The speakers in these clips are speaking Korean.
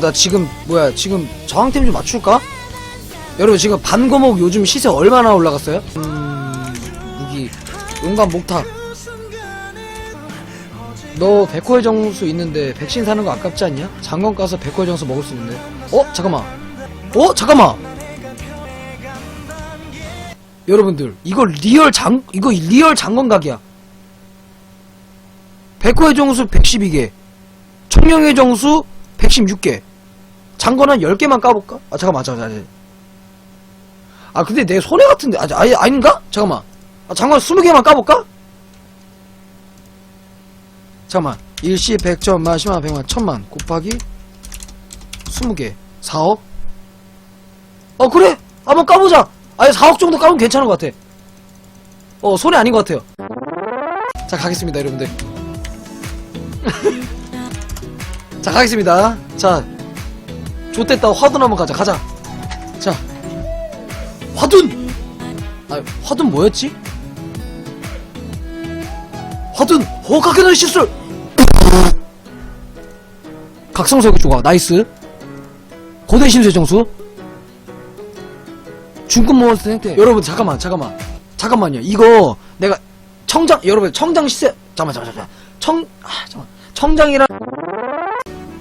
나 지금 뭐야 지금 저항템 좀 맞출까? 여러분 지금 반고목 요즘 시세 얼마나 올라갔어요? 음 무기 용감 목탁 너 백호의 정수 있는데 백신 사는 거 아깝지 않냐? 장건 가서 백호의 정수 먹을 수 있는데 어? 잠깐만 어? 잠깐만 여러분들 이거 리얼 장 이거 리얼 장건 각이야 백호의 정수 112개 청룡의 정수 116개 장건 한 10개만 까볼까? 아 잠깐만 잠깐만. 아 근데 내 손해 같은데 아, 아니, 아닌가? 잠깐만 아 장건 20개만 까볼까? 잠깐만 일시 100점 만 10만 100만 1000만 곱하기 20개 4억? 어 그래 한번 까보자 아니 4억 정도 까면 괜찮은 것 같아 어 손해 아닌 것 같아요 자 가겠습니다 여러분들 자 가겠습니다. 자 좋됐다. 화둔 한번 가자. 가자. 자 화둔! 아 화둔 뭐였지? 화둔! 호각에는 실술 각성석유 조각. 나이스. 고대 심세 정수. 중급 몬스터 생태. 여러분 잠깐만 잠깐만. 잠깐만요. 이거 내가 청장 여러분 청장 시세. 잠깐만 잠깐만 잠깐만. 청 아, 잠깐만. 청장이랑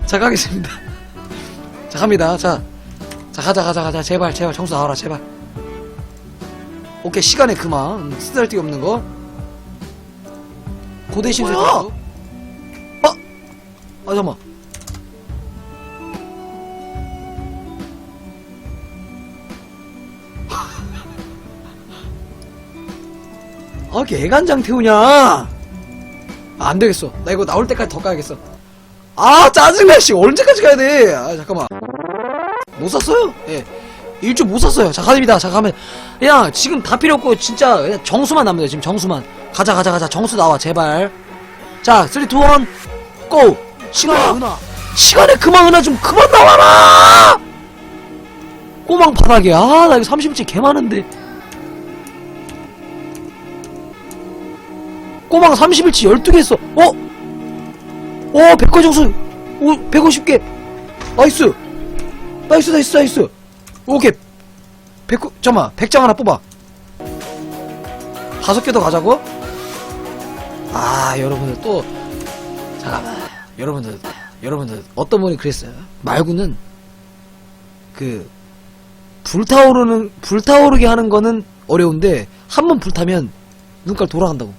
자 가겠습니다 자 갑니다 자, 자 가자 가자 가자 제발 제발 정수 나와라 제발 오케이 시간에 그만 음, 쓰잘데기 없는 거 고대? 정수 어? 아 잠깐만 아, 이렇게 애간장 태우냐? 아, 안 되겠어. 나 이거 나올 때까지 더 가야겠어. 아, 짜증나, 씨. 언제까지 가야 돼? 아, 잠깐만. 못 샀어요? 예. 일주 못 샀어요. 자, 갑니다. 자, 가면. 그냥, 지금 다 필요 없고, 진짜, 그냥 정수만 남니다. 지금 정수만. 가자, 가자, 가자. 정수 나와, 제발. 자, 3, 2, 1, 고! 시간에 은하. 시간에 그만 은하 좀 그만 나와라! 꼬망 바닥에. 아, 나 이거 30치 개 많은데. 꼬망 31치 12개 했어. 어? 어, 백과정수. 오, 150개. 나이스. 나이스, 나이스, 나이스. 오케이. 백, 잠깐만. 100장 하나 뽑아. 다섯 개 더 가자고? 아, 여러분들 또. 잠깐만. 여러분들, 여러분들, 어떤 분이 그랬어요. 말고는, 그, 불타오르는, 불타오르게 하는 거는 어려운데, 한 번 불타면 눈깔 돌아간다고.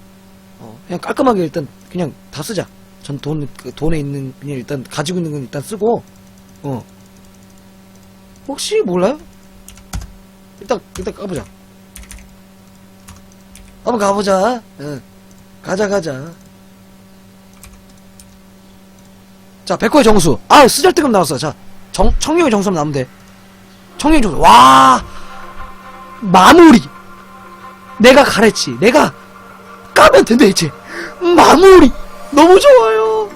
어, 그냥 깔끔하게 일단 그냥 다 쓰자. 전 돈, 그 돈에 있는, 그냥 일단 가지고 있는 건 일단 쓰고, 어. 혹시 몰라요? 일단, 일단 까보자. 한번 가보자. 응. 가자, 가자. 자, 백호의 정수. 아, 쓰잘데금 나왔어. 자, 정, 청룡의 정수만 나오면 돼. 청룡의 정수. 와! 마무리! 내가 가랬지. 내가 까면 된다 했지. 마무리! 너무 좋아요.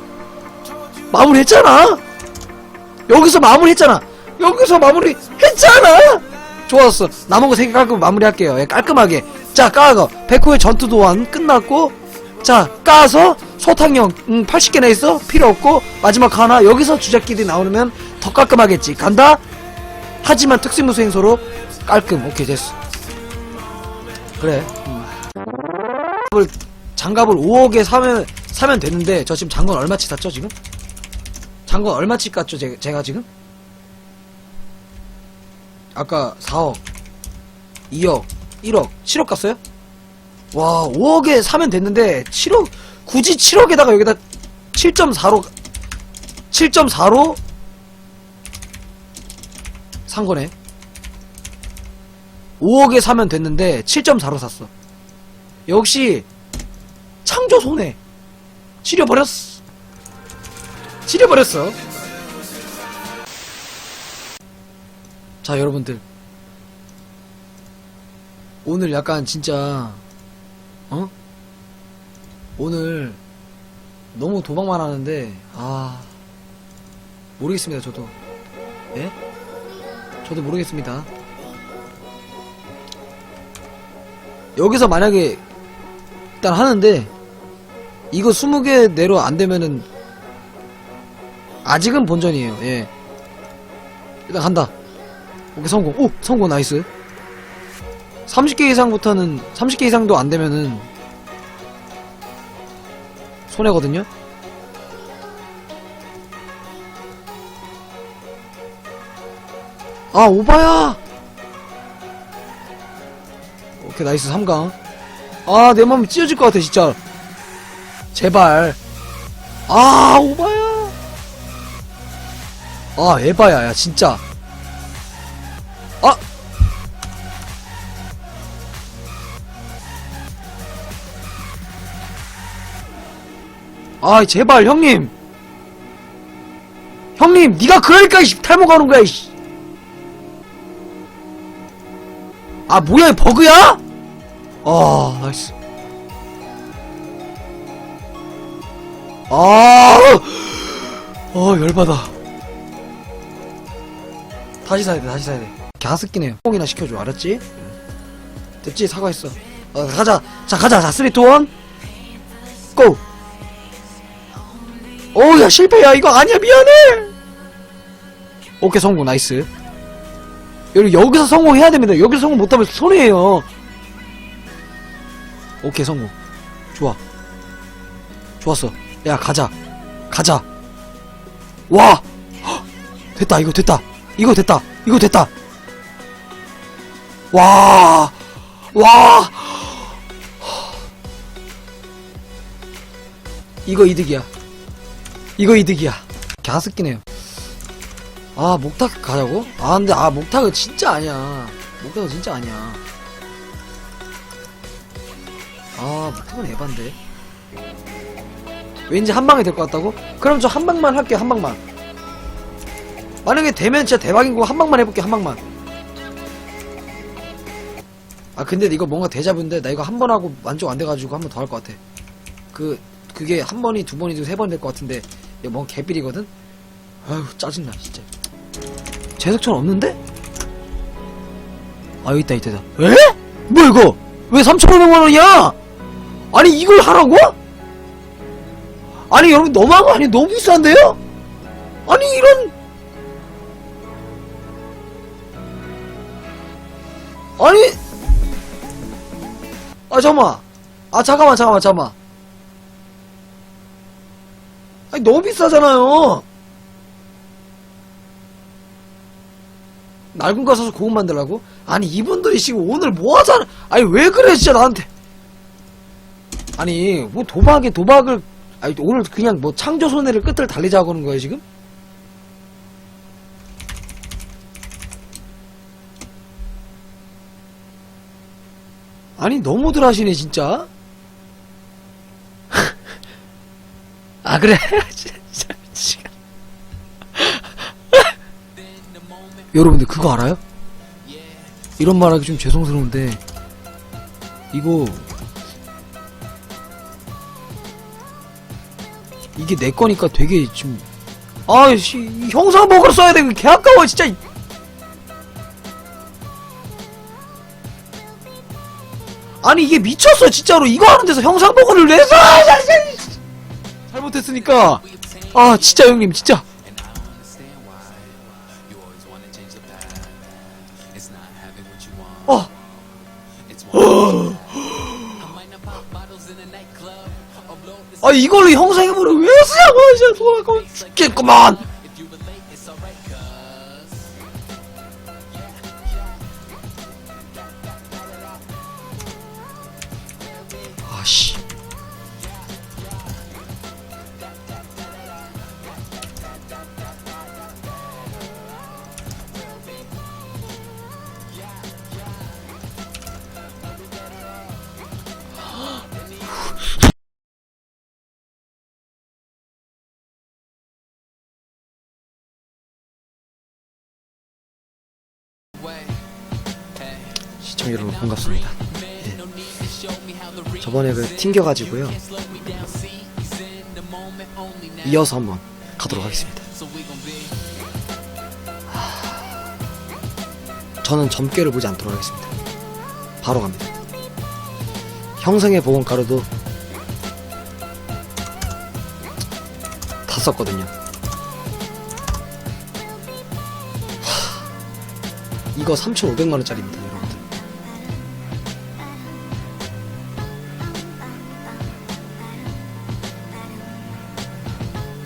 마무리 했잖아. 여기서 마무리 했잖아. 여기서 마무리 했잖아. 좋았어. 남은 거세개 깔끔 마무리 할게요. 예, 깔끔하게. 자, 까거. 백호의 전투 도안 끝났고. 자, 까서 소탕형 음, 80개나 있어. 필요 없고. 마지막 하나. 여기서 주작끼리 나오면 더 깔끔하겠지. 간다. 하지만 특수무 수행소로 깔끔. 오케이, 됐어. 그래. 음. 장갑을 5억에 사면, 사면 되는데, 저 지금 장갑 얼마치 샀죠, 지금? 장갑 얼마치 깠죠, 제, 제가 지금? 아까 4억, 2억, 1억, 7억 깠어요? 와, 5억에 사면 됐는데, 7억, 굳이 7억에다가 여기다 7.4로, 7.4로 산 거네. 5억에 사면 됐는데 7.4로 샀어. 역시 창조 손해. 지려버렸어. 지려버렸어. 자, 여러분들. 오늘 약간 진짜 어? 오늘 너무 도박만 하는데 아 모르겠습니다, 저도. 예? 저도 모르겠습니다. 여기서 만약에 일단 하는데 이거 20개 내로 안 되면은 아직은 본전이에요. 예. 일단 간다. 오케이, 성공. 오! 성공, 나이스. 30개 이상부터는, 30개 이상도 안 되면은, 손해거든요? 아, 오바야! 오케이, 나이스, 3강. 아, 내 마음이 찢어질 것 같아, 진짜. 제발. 아, 오바야! 아, 에바야, 야, 진짜. 아! 아, 제발, 형님! 형님, 네가 그러니까, 이 탈모 가는 거야, 이씨! 아, 뭐야, 이 버그야? 아, 나이스. 아, 어, 열받아. 다시 사야 돼, 다시 사야 돼. 가습기네요. 뽕이나 시켜줘, 알았지? 됐지? 사과했어. 어, 가자. 자, 가자. 자, 3, 2, 1. 고! 오, 야, 실패야. 이거 아니야. 미안해. 오케이, 성공. 나이스. 여기, 여기서 성공해야 됩니다. 여기서 성공 못하면 손해예요. 오케이, 성공. 좋아. 좋았어. 야, 가자. 가자. 와! 헉! 됐다, 이거 됐다. 이거 됐다. 이거 됐다. 와! 와! 이거 이득이야. 이거 이득이야. 가습기네요. 아, 목탁 가자고? 아, 근데, 아, 목탁은 진짜 아니야. 목탁은 진짜 아니야. 아, 목탁은 에반데. 왠지 한 방에 될 것 같다고? 그럼 저 한 방만 할게요, 한 방만. 만약에 되면 진짜 대박인 거 한 방만 해볼게, 한 방만. 아, 근데 이거 뭔가 대자분데, 나 이거 한 번 하고 만족 안 돼가지고 한 번 더 할 것 같아. 그, 그게 한 번이 두 번이고 세번 될 것 같은데, 이거 뭔가 개삘이거든? 아휴, 짜증나, 진짜. 제석천 없는데? 아, 여기 있다, 있다, 있다. 에? 뭐야, 이거? 왜 3,500만원이야? 아니, 이걸 하라고? 아니, 여러분, 너무한 거 아니에요? 너무 비싼데요? 아니, 이런, 아니, 아, 잠깐만. 아, 잠깐만, 잠깐만, 잠깐만. 아니, 너무 비싸잖아요. 낡은 거 사서 고급 만들라고? 아니, 이분들이 지금 오늘 뭐 하잖아. 아니, 왜 그래, 진짜 나한테. 아니, 뭐 도박에 도박을, 아니, 오늘 그냥 뭐 창조 손해를 끝을 달리자고 하는 거예요, 지금? 아니, 너무들 하시네, 진짜. 아, 그래. 여러분들, 그거 알아요? 이런 말 하기 좀 죄송스러운데, 이거, 이게 내 거니까 되게 좀, 아이씨, 형사복을 써야 돼. 개 아까워, 진짜. 아니 이게 미쳤어 진짜로 이거 하는 데서 왜 써? 아, 잘못했으니까 아 진짜 형님 진짜 And 아 이걸로 형상해보를 왜 쓰냐고 진짜. 돌아가 죽겠구만 시청자 여러분 반갑습니다. real 저번에 그 튕겨가지고요. 이어서 한번 가도록 하겠습니다. be. 저는 점괘를 보지 않도록 하겠습니다. 바로 갑니다. 형성의 보건가루도 다 썼거든요. 하, 이거 3,500만원짜리입니다,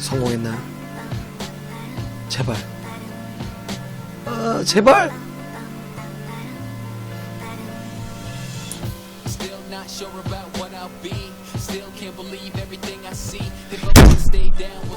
성공했나요? 제발. 아, 제발! Still not sure about what I'll be. Still can't believe everything I see. If I would've stayed down